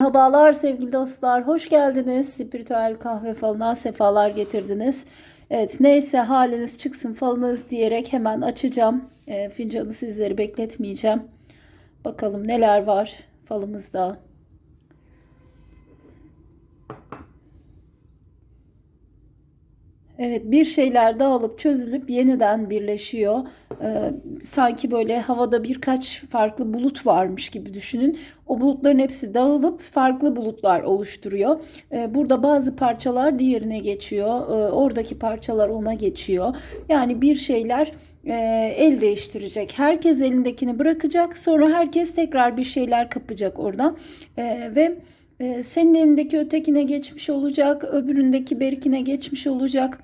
Merhabalar sevgili dostlar, hoş geldiniz. Spiritüel kahve falına sefalar getirdiniz. Evet, neyse haliniz çıksın falınız diyerek hemen açacağım. E, fincanı sizleri bekletmeyeceğim. Bakalım neler var falımızda. Evet bir şeyler dağılıp çözülüp yeniden birleşiyor. Ee, sanki böyle havada birkaç farklı bulut varmış gibi düşünün. O bulutların hepsi dağılıp farklı bulutlar oluşturuyor. Ee, burada bazı parçalar diğerine geçiyor. Ee, oradaki parçalar ona geçiyor. Yani bir şeyler e, el değiştirecek. Herkes elindekini bırakacak. Sonra herkes tekrar bir şeyler kapacak oradan. Ee, ve senin elindeki ötekine geçmiş olacak, öbüründeki berikine geçmiş olacak.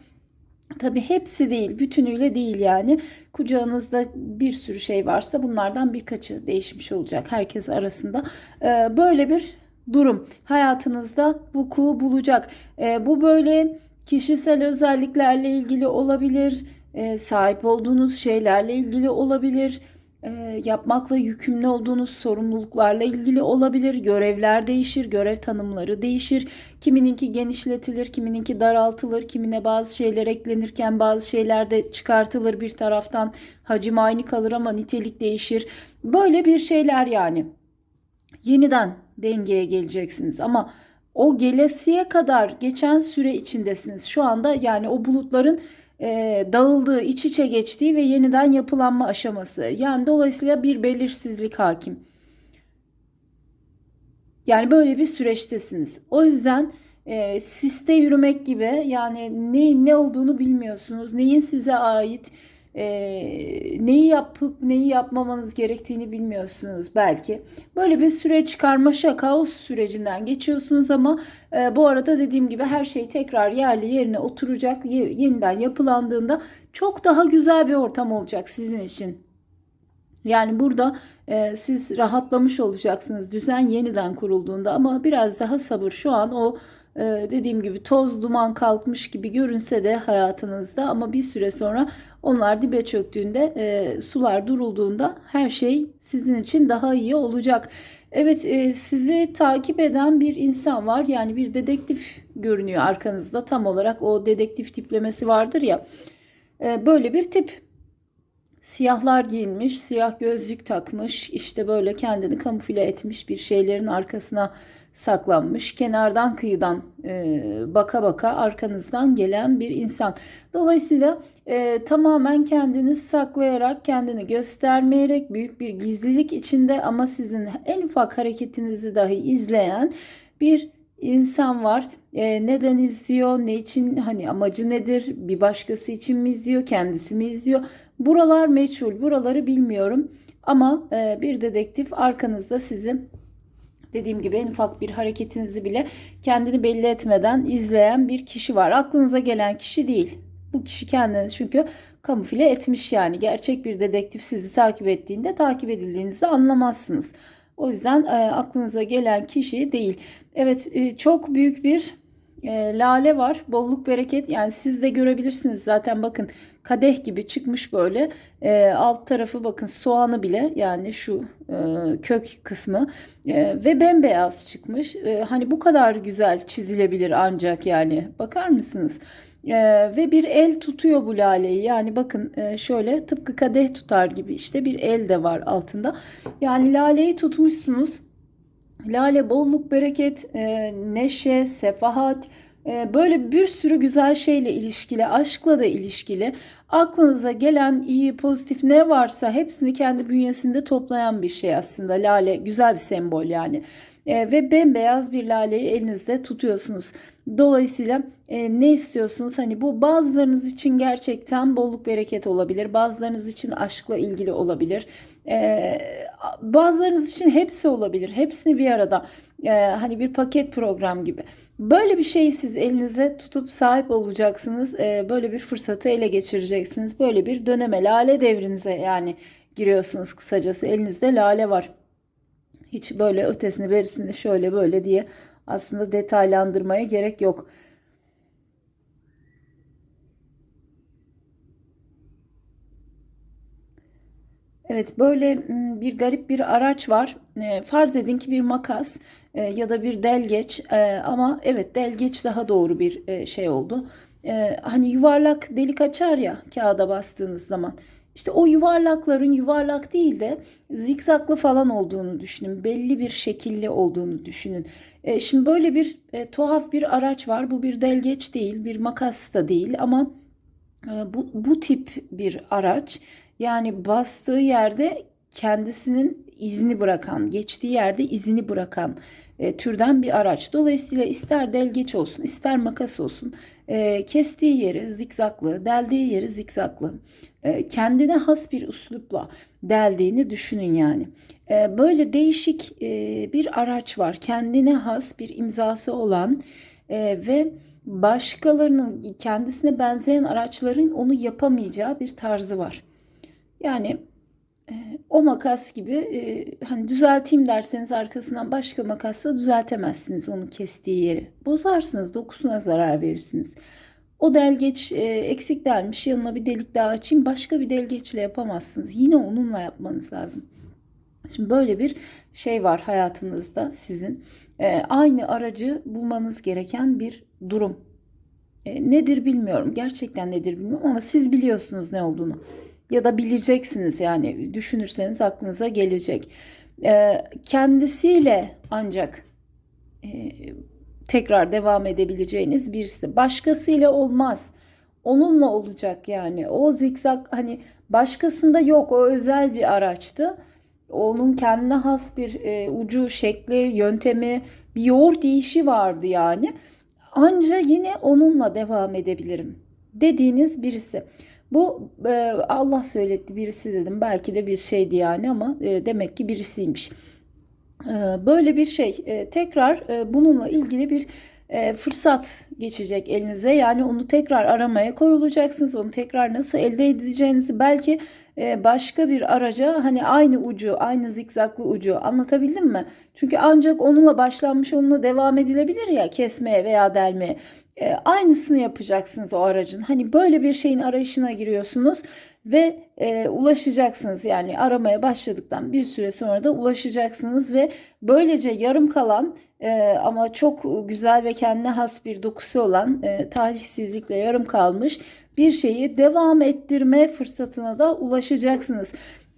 Tabii hepsi değil, bütünüyle değil yani. Kucağınızda bir sürü şey varsa bunlardan birkaçı değişmiş olacak herkes arasında. Ee, böyle bir durum hayatınızda vuku bulacak. Ee, bu böyle kişisel özelliklerle ilgili olabilir, e, sahip olduğunuz şeylerle ilgili olabilir e, yapmakla yükümlü olduğunuz sorumluluklarla ilgili olabilir. Görevler değişir, görev tanımları değişir. Kimininki genişletilir, kimininki daraltılır, kimine bazı şeyler eklenirken bazı şeyler de çıkartılır bir taraftan. Hacim aynı kalır ama nitelik değişir. Böyle bir şeyler yani. Yeniden dengeye geleceksiniz ama o gelesiye kadar geçen süre içindesiniz. Şu anda yani o bulutların e, dağıldığı, iç içe geçtiği ve yeniden yapılanma aşaması. Yani dolayısıyla bir belirsizlik hakim. Yani böyle bir süreçtesiniz. O yüzden e, siste yürümek gibi yani ne ne olduğunu bilmiyorsunuz. Neyin size ait, e, neyi yapıp neyi yapmamanız gerektiğini bilmiyorsunuz belki. Böyle bir süreç karmaşa kaos sürecinden geçiyorsunuz ama e, bu arada dediğim gibi her şey tekrar yerli yerine oturacak. Ye, yeniden yapılandığında çok daha güzel bir ortam olacak sizin için. Yani burada e, siz rahatlamış olacaksınız düzen yeniden kurulduğunda ama biraz daha sabır. Şu an o dediğim gibi toz duman kalkmış gibi görünse de hayatınızda ama bir süre sonra onlar dibe çöktüğünde e, sular durulduğunda her şey sizin için daha iyi olacak. Evet e, sizi takip eden bir insan var. Yani bir dedektif görünüyor arkanızda. Tam olarak o dedektif tiplemesi vardır ya. E, böyle bir tip. Siyahlar giyinmiş, siyah gözlük takmış, işte böyle kendini kamufle etmiş bir şeylerin arkasına saklanmış. Kenardan kıyıdan e, baka baka arkanızdan gelen bir insan. Dolayısıyla e, tamamen kendini saklayarak, kendini göstermeyerek büyük bir gizlilik içinde ama sizin en ufak hareketinizi dahi izleyen bir insan var. E, neden izliyor? Ne için? Hani amacı nedir? Bir başkası için mi izliyor? Kendisi mi izliyor? Buralar meçhul. Buraları bilmiyorum. Ama e, bir dedektif arkanızda sizi dediğim gibi en ufak bir hareketinizi bile kendini belli etmeden izleyen bir kişi var. Aklınıza gelen kişi değil. Bu kişi kendini çünkü kamufle etmiş yani. Gerçek bir dedektif sizi takip ettiğinde takip edildiğinizi anlamazsınız. O yüzden e, aklınıza gelen kişi değil. Evet e, çok büyük bir e, lale var. Bolluk bereket yani siz de görebilirsiniz zaten bakın kadeh gibi çıkmış böyle. E, alt tarafı bakın soğanı bile yani şu e, kök kısmı e, ve bembeyaz çıkmış. E, hani bu kadar güzel çizilebilir ancak yani bakar mısınız? E, ve bir el tutuyor bu laleyi. Yani bakın e, şöyle tıpkı kadeh tutar gibi işte bir el de var altında. Yani laleyi tutmuşsunuz. Lale bolluk, bereket, e, neşe, sefahat, böyle bir sürü güzel şeyle ilişkili, aşkla da ilişkili. Aklınıza gelen iyi, pozitif ne varsa hepsini kendi bünyesinde toplayan bir şey aslında. Lale güzel bir sembol yani. E, ve bembeyaz bir laleyi elinizde tutuyorsunuz. Dolayısıyla e, ne istiyorsunuz? Hani bu bazılarınız için gerçekten bolluk bereket olabilir. Bazılarınız için aşkla ilgili olabilir. E, bazılarınız için hepsi olabilir. Hepsini bir arada. E, hani bir paket program gibi. Böyle bir şeyi siz elinize tutup sahip olacaksınız. E, böyle bir fırsatı ele geçireceksiniz. Böyle bir döneme lale devrinize yani giriyorsunuz kısacası. Elinizde lale var. Hiç böyle ötesini berisini şöyle böyle diye aslında detaylandırmaya gerek yok. Evet böyle bir garip bir araç var. Farz edin ki bir makas e, ya da bir delgeç e, ama evet delgeç daha doğru bir e, şey oldu. E, hani yuvarlak delik açar ya kağıda bastığınız zaman. İşte o yuvarlakların yuvarlak değil de zikzaklı falan olduğunu düşünün. Belli bir şekilli olduğunu düşünün. E, şimdi böyle bir e, tuhaf bir araç var. Bu bir delgeç değil, bir makas da değil ama e, bu, bu tip bir araç. Yani bastığı yerde kendisinin izini bırakan, geçtiği yerde izini bırakan e, türden bir araç. Dolayısıyla ister delgeç olsun, ister makas olsun, e, kestiği yeri zikzaklı, deldiği yeri zikzaklı, e, kendine has bir üslupla deldiğini düşünün yani. E, böyle değişik e, bir araç var, kendine has bir imzası olan e, ve başkalarının kendisine benzeyen araçların onu yapamayacağı bir tarzı var. Yani o makas gibi e, hani düzelteyim derseniz arkasından başka makasla düzeltemezsiniz onun kestiği yeri. Bozarsınız, dokusuna zarar verirsiniz. O delgeç e, eksik delmiş yanına bir delik daha açayım başka bir delgeçle yapamazsınız. Yine onunla yapmanız lazım. Şimdi böyle bir şey var hayatınızda sizin. E, aynı aracı bulmanız gereken bir durum. Nedir bilmiyorum. Gerçekten nedir bilmiyorum ama siz biliyorsunuz ne olduğunu. Ya da bileceksiniz yani düşünürseniz aklınıza gelecek. E, kendisiyle ancak e, tekrar devam edebileceğiniz birisi. Başkasıyla olmaz. Onunla olacak yani. O zikzak hani başkasında yok. O özel bir araçtı. Onun kendine has bir e, ucu, şekli, yöntemi, bir yoğurt işi vardı yani. Anca yine onunla devam edebilirim dediğiniz birisi. Bu e, Allah söyletti birisi dedim. Belki de bir şeydi yani ama e, demek ki birisiymiş. E, böyle bir şey. E, tekrar e, bununla ilgili bir e, fırsat geçecek elinize. Yani onu tekrar aramaya koyulacaksınız. Onu tekrar nasıl elde edeceğinizi belki e, başka bir araca hani aynı ucu, aynı zikzaklı ucu anlatabildim mi? Çünkü ancak onunla başlanmış, onunla devam edilebilir ya kesmeye veya delmeye. E, aynısını yapacaksınız o aracın. Hani böyle bir şeyin arayışına giriyorsunuz ve e, ulaşacaksınız. Yani aramaya başladıktan bir süre sonra da ulaşacaksınız ve böylece yarım kalan e, ama çok güzel ve kendine has bir dokusu olan e, talihsizlikle yarım kalmış bir şeyi devam ettirme fırsatına da ulaşacaksınız.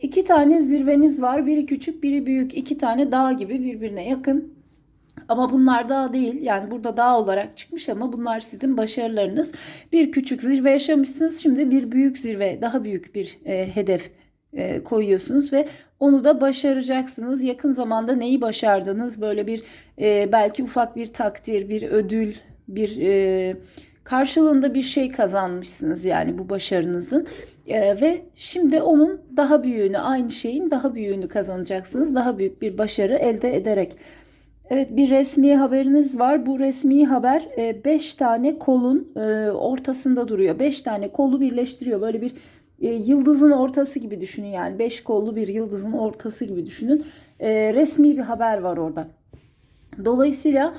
İki tane zirveniz var. Biri küçük, biri büyük. İki tane dağ gibi birbirine yakın. Ama bunlar dağ değil. Yani burada dağ olarak çıkmış ama bunlar sizin başarılarınız. Bir küçük zirve yaşamışsınız. Şimdi bir büyük zirve, daha büyük bir e, hedef e, koyuyorsunuz ve onu da başaracaksınız. Yakın zamanda neyi başardınız? Böyle bir e, belki ufak bir takdir, bir ödül, bir e, karşılığında bir şey kazanmışsınız yani bu başarınızın. E, ve şimdi onun daha büyüğünü, aynı şeyin daha büyüğünü kazanacaksınız. Daha büyük bir başarı elde ederek. Evet bir resmi haberiniz var. Bu resmi haber 5 e, tane kolun e, ortasında duruyor. 5 tane kolu birleştiriyor. Böyle bir e, yıldızın ortası gibi düşünün yani. 5 kollu bir yıldızın ortası gibi düşünün. Resmi bir haber var orada. Dolayısıyla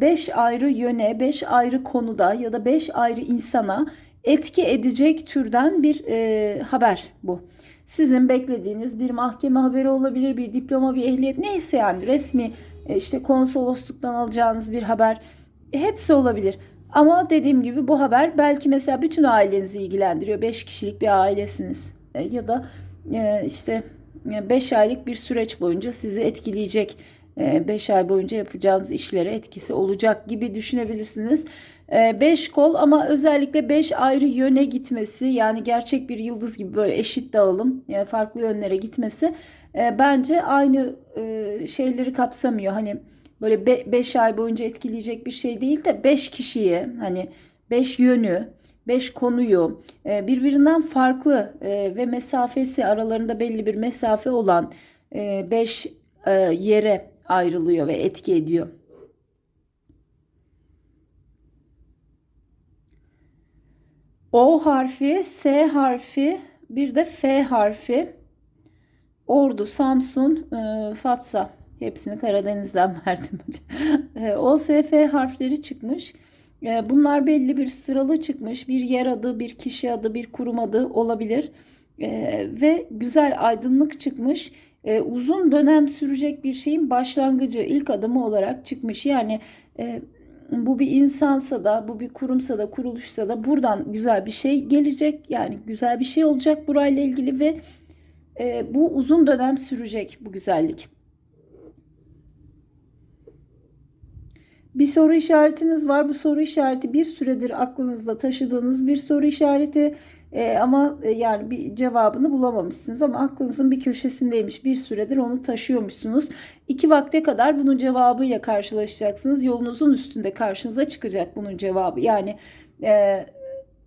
5 ayrı yöne, 5 ayrı konuda ya da 5 ayrı insana etki edecek türden bir haber bu sizin beklediğiniz bir mahkeme haberi olabilir, bir diploma, bir ehliyet neyse yani resmi e, işte konsolosluktan alacağınız bir haber hepsi olabilir. Ama dediğim gibi bu haber belki mesela bütün ailenizi ilgilendiriyor. 5 kişilik bir ailesiniz e, ya da e, işte 5 aylık bir süreç boyunca sizi etkileyecek 5 ay boyunca yapacağınız işlere etkisi olacak gibi düşünebilirsiniz. 5 kol ama özellikle 5 ayrı yöne gitmesi yani gerçek bir yıldız gibi böyle eşit dağılım yani farklı yönlere gitmesi e, bence aynı e, şeyleri kapsamıyor. Hani böyle 5 ay boyunca etkileyecek bir şey değil de 5 kişiyi hani 5 yönü 5 konuyu e, birbirinden farklı ve mesafesi aralarında belli bir mesafe olan 5 e, e, yere ayrılıyor ve etki ediyor. O harfi, S harfi, bir de F harfi. Ordu, Samsun, e, Fatsa. Hepsini Karadeniz'den verdim. e, o, S, F harfleri çıkmış. E, bunlar belli bir sıralı çıkmış. Bir yer adı, bir kişi adı, bir kurum adı olabilir. E, ve güzel aydınlık çıkmış. e, uzun dönem sürecek bir şeyin başlangıcı, ilk adımı olarak çıkmış. Yani e, bu bir insansa da, bu bir kurumsa da, kuruluşsa da buradan güzel bir şey gelecek. Yani güzel bir şey olacak burayla ilgili ve e, bu uzun dönem sürecek bu güzellik. Bir soru işaretiniz var. Bu soru işareti bir süredir aklınızda taşıdığınız bir soru işareti. Ee, ama e, yani bir cevabını bulamamışsınız ama aklınızın bir köşesindeymiş. Bir süredir onu taşıyormuşsunuz. İki vakte kadar bunun cevabıyla karşılaşacaksınız. Yolunuzun üstünde karşınıza çıkacak bunun cevabı. Yani e,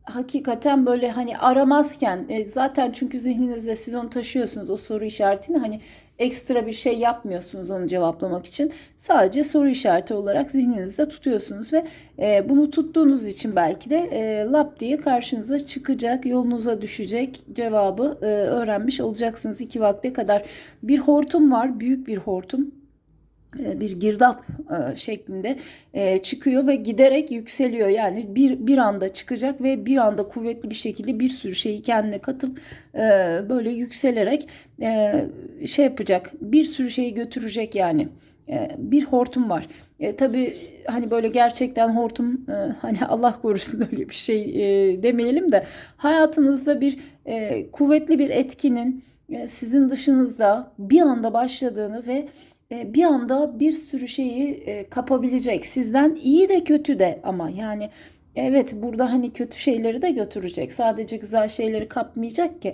hakikaten böyle hani aramazken e, zaten çünkü zihninizde siz onu taşıyorsunuz o soru işaretini hani ekstra bir şey yapmıyorsunuz onu cevaplamak için. Sadece soru işareti olarak zihninizde tutuyorsunuz ve e, bunu tuttuğunuz için belki de e, lap diye karşınıza çıkacak, yolunuza düşecek cevabı e, öğrenmiş olacaksınız iki vakte kadar. Bir hortum var, büyük bir hortum bir girdap e, şeklinde e, çıkıyor ve giderek yükseliyor. Yani bir bir anda çıkacak ve bir anda kuvvetli bir şekilde bir sürü şeyi kendine katıp böyle yükselerek şey yapacak. Bir sürü şeyi götürecek yani. Bir hortum var. E, tabii hani böyle gerçekten hortum e, hani Allah korusun öyle bir şey e, demeyelim de hayatınızda bir e, kuvvetli bir etkinin e, sizin dışınızda bir anda başladığını ve e, bir anda bir sürü şeyi e, kapabilecek. Sizden iyi de kötü de ama yani evet burada hani kötü şeyleri de götürecek. Sadece güzel şeyleri kapmayacak ki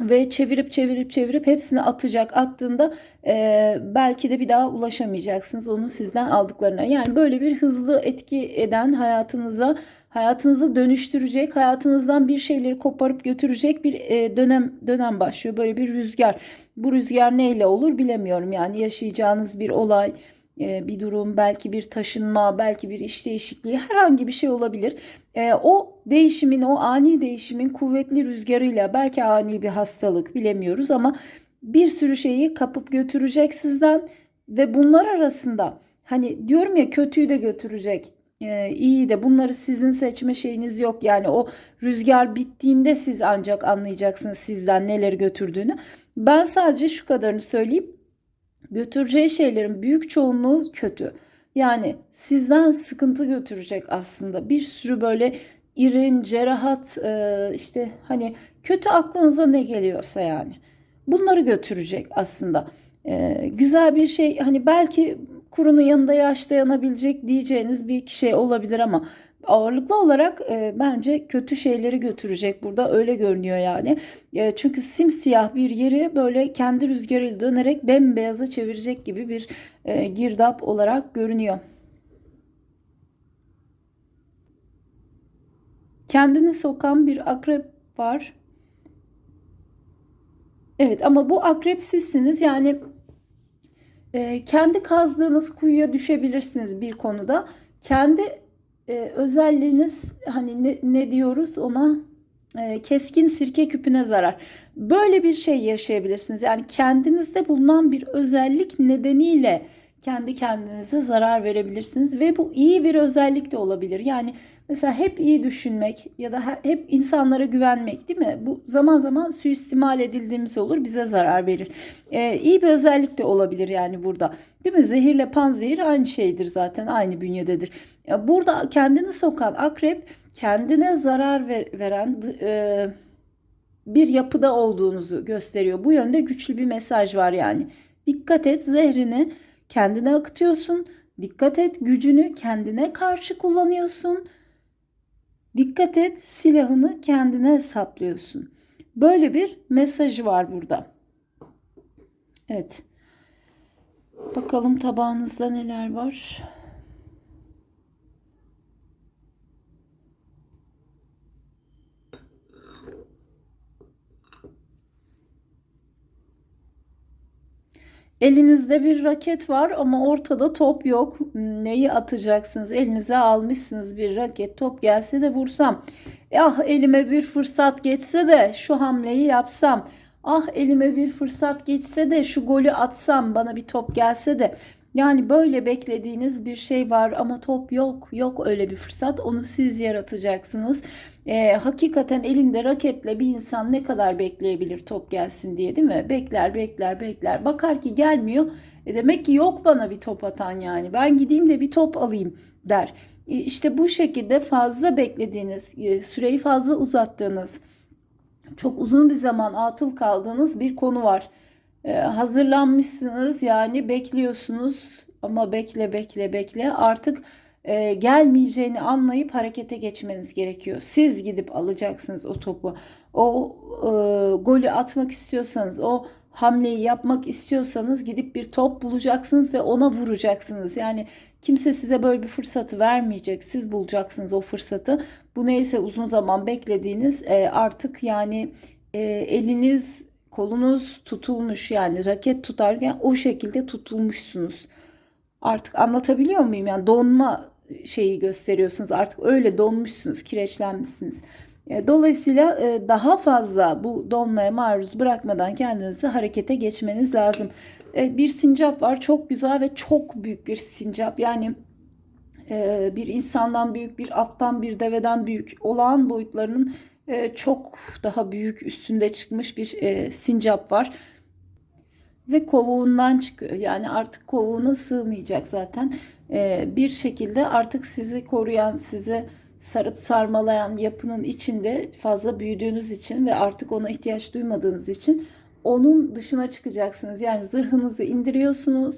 ve çevirip çevirip çevirip hepsini atacak. Attığında e, belki de bir daha ulaşamayacaksınız onun sizden aldıklarına. Yani böyle bir hızlı etki eden hayatınıza hayatınızı dönüştürecek, hayatınızdan bir şeyleri koparıp götürecek bir e, dönem dönem başlıyor. Böyle bir rüzgar. Bu rüzgar neyle olur bilemiyorum. Yani yaşayacağınız bir olay, bir durum, belki bir taşınma, belki bir iş değişikliği, herhangi bir şey olabilir. E, o değişimin, o ani değişimin kuvvetli rüzgarıyla belki ani bir hastalık bilemiyoruz ama bir sürü şeyi kapıp götürecek sizden ve bunlar arasında hani diyorum ya kötüyü de götürecek e, iyi de bunları sizin seçme şeyiniz yok. Yani o rüzgar bittiğinde siz ancak anlayacaksınız sizden neleri götürdüğünü. Ben sadece şu kadarını söyleyeyim. Götüreceği şeylerin büyük çoğunluğu kötü. Yani sizden sıkıntı götürecek aslında. Bir sürü böyle irin, cerahat e, işte hani kötü aklınıza ne geliyorsa yani. Bunları götürecek aslında. E, güzel bir şey hani belki kurunun yanında yaş dayanabilecek diyeceğiniz bir kişi olabilir ama ağırlıklı olarak e, bence kötü şeyleri götürecek burada öyle görünüyor yani. E, çünkü simsiyah bir yeri böyle kendi rüzgarıyla dönerek bembeyaza çevirecek gibi bir e, girdap olarak görünüyor. Kendini sokan bir akrep var. Evet ama bu akrep sizsiniz yani e, kendi kazdığınız kuyuya düşebilirsiniz bir konuda. Kendi e, özelliğiniz hani ne, ne diyoruz ona e, keskin sirke küpüne zarar. Böyle bir şey yaşayabilirsiniz. Yani kendinizde bulunan bir özellik nedeniyle kendi kendinize zarar verebilirsiniz ve bu iyi bir özellik de olabilir. Yani mesela hep iyi düşünmek ya da hep insanlara güvenmek değil mi? Bu zaman zaman suistimal edildiğimiz olur bize zarar verir. Ee, iyi bir özellik de olabilir yani burada. Değil mi? Zehirle panzehir aynı şeydir zaten aynı bünyededir. Burada kendini sokan akrep kendine zarar veren e, bir yapıda olduğunuzu gösteriyor. Bu yönde güçlü bir mesaj var yani. Dikkat et zehrini kendine akıtıyorsun. Dikkat et gücünü kendine karşı kullanıyorsun. Dikkat et silahını kendine saplıyorsun. Böyle bir mesajı var burada. Evet. Bakalım tabağınızda neler var. Elinizde bir raket var ama ortada top yok. Neyi atacaksınız? Elinize almışsınız bir raket. Top gelse de vursam. Ah elime bir fırsat geçse de şu hamleyi yapsam. Ah elime bir fırsat geçse de şu golü atsam. Bana bir top gelse de. Yani böyle beklediğiniz bir şey var ama top yok. Yok öyle bir fırsat. Onu siz yaratacaksınız. Ee, hakikaten elinde raketle bir insan ne kadar bekleyebilir top gelsin diye değil mi? Bekler, bekler, bekler. Bakar ki gelmiyor. E demek ki yok bana bir top atan yani. Ben gideyim de bir top alayım der. E işte bu şekilde fazla beklediğiniz, e, süreyi fazla uzattığınız, çok uzun bir zaman atıl kaldığınız bir konu var. Ee, hazırlanmışsınız yani bekliyorsunuz ama bekle bekle bekle artık e, gelmeyeceğini anlayıp harekete geçmeniz gerekiyor. Siz gidip alacaksınız o topu. O e, golü atmak istiyorsanız, o hamleyi yapmak istiyorsanız gidip bir top bulacaksınız ve ona vuracaksınız. Yani kimse size böyle bir fırsatı vermeyecek. Siz bulacaksınız o fırsatı. Bu neyse uzun zaman beklediğiniz e, artık yani e, eliniz kolunuz tutulmuş yani raket tutarken o şekilde tutulmuşsunuz. Artık anlatabiliyor muyum? Yani donma şeyi gösteriyorsunuz. Artık öyle donmuşsunuz, kireçlenmişsiniz. E, Dolayısıyla e, daha fazla bu donmaya maruz bırakmadan kendinizi harekete geçmeniz lazım. E, Bir sincap var. Çok güzel ve çok büyük bir sincap. Yani bir insandan büyük, bir attan, bir deveden büyük olağan boyutlarının e, çok daha büyük üstünde çıkmış bir e, sincap var. Ve kovuğundan çıkıyor. Yani artık kovuğuna sığmayacak zaten. E, bir şekilde artık sizi koruyan, sizi sarıp sarmalayan yapının içinde fazla büyüdüğünüz için ve artık ona ihtiyaç duymadığınız için onun dışına çıkacaksınız. Yani zırhınızı indiriyorsunuz.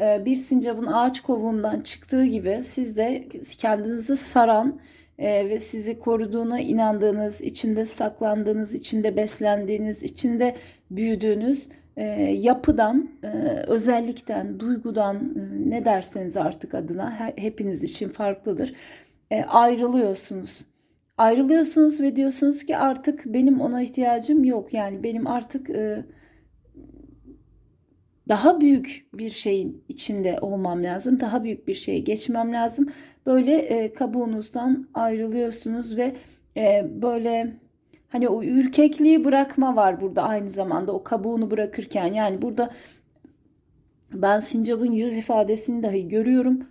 E, bir sincapın ağaç kovuğundan çıktığı gibi siz de kendinizi saran e, ve sizi koruduğuna inandığınız, içinde saklandığınız, içinde beslendiğiniz, içinde büyüdüğünüz e, yapıdan, e, özellikten, duygudan e, ne derseniz artık adına her, hepiniz için farklıdır. E, ayrılıyorsunuz. Ayrılıyorsunuz ve diyorsunuz ki artık benim ona ihtiyacım yok. Yani benim artık e, daha büyük bir şeyin içinde olmam lazım. Daha büyük bir şeye geçmem lazım. Böyle e, kabuğunuzdan ayrılıyorsunuz ve e, böyle hani o ürkekliği bırakma var burada aynı zamanda o kabuğunu bırakırken. Yani burada ben sincapın yüz ifadesini dahi görüyorum.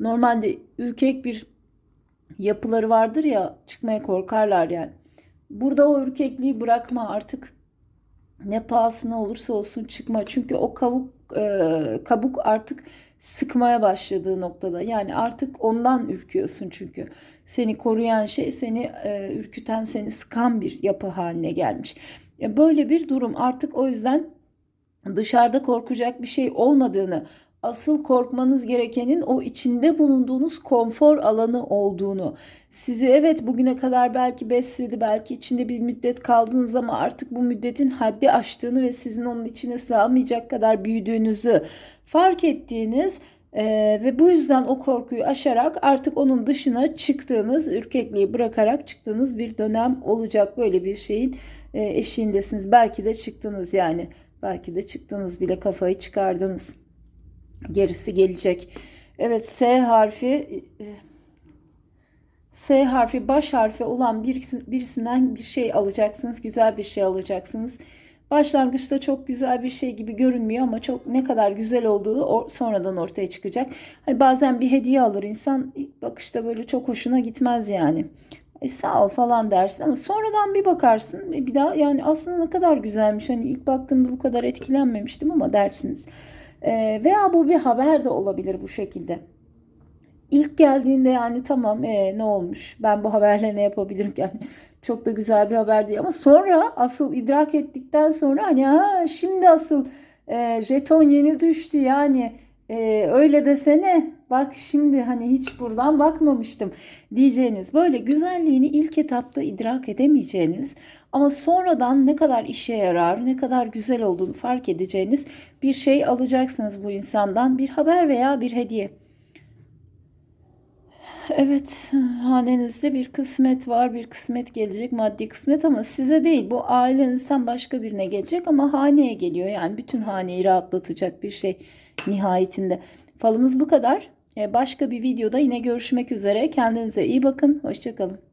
Normalde ürkek bir yapıları vardır ya çıkmaya korkarlar yani. Burada o ürkekliği bırakma artık ne pahasına olursa olsun çıkma. Çünkü o kabuk e, kabuk artık sıkmaya başladığı noktada. Yani artık ondan ürküyorsun çünkü. Seni koruyan şey seni e, ürküten, seni sıkan bir yapı haline gelmiş. E, böyle bir durum artık o yüzden dışarıda korkacak bir şey olmadığını, asıl korkmanız gerekenin o içinde bulunduğunuz konfor alanı olduğunu. Sizi evet bugüne kadar belki besledi, belki içinde bir müddet kaldınız ama artık bu müddetin haddi aştığını ve sizin onun içine sığamayacak kadar büyüdüğünüzü fark ettiğiniz e, ve bu yüzden o korkuyu aşarak artık onun dışına çıktığınız, ürkekliği bırakarak çıktığınız bir dönem olacak. Böyle bir şeyin e, eşiğindesiniz. Belki de çıktınız yani. Belki de çıktınız bile kafayı çıkardınız. Gerisi gelecek. Evet S harfi S harfi baş harfi olan birisinden bir şey alacaksınız. Güzel bir şey alacaksınız. Başlangıçta çok güzel bir şey gibi görünmüyor ama çok ne kadar güzel olduğu sonradan ortaya çıkacak. Hani bazen bir hediye alır insan ilk bakışta böyle çok hoşuna gitmez yani. E sağ ol falan dersin ama sonradan bir bakarsın bir daha yani aslında ne kadar güzelmiş. Hani ilk baktığımda bu kadar etkilenmemiştim ama dersiniz. E, veya bu bir haber de olabilir bu şekilde. İlk geldiğinde yani tamam e, ne olmuş? Ben bu haberle ne yapabilirim yani çok da güzel bir haber değil ama sonra asıl idrak ettikten sonra hani ha şimdi asıl e, jeton yeni düştü yani e, öyle desene bak şimdi hani hiç buradan bakmamıştım diyeceğiniz böyle güzelliğini ilk etapta idrak edemeyeceğiniz ama sonradan ne kadar işe yarar ne kadar güzel olduğunu fark edeceğiniz bir şey alacaksınız bu insandan bir haber veya bir hediye. Evet, hanenizde bir kısmet var, bir kısmet gelecek, maddi kısmet ama size değil. Bu ailenizden başka birine gelecek ama haneye geliyor. Yani bütün haneyi rahatlatacak bir şey nihayetinde. Falımız bu kadar. Başka bir videoda yine görüşmek üzere. Kendinize iyi bakın. Hoşçakalın.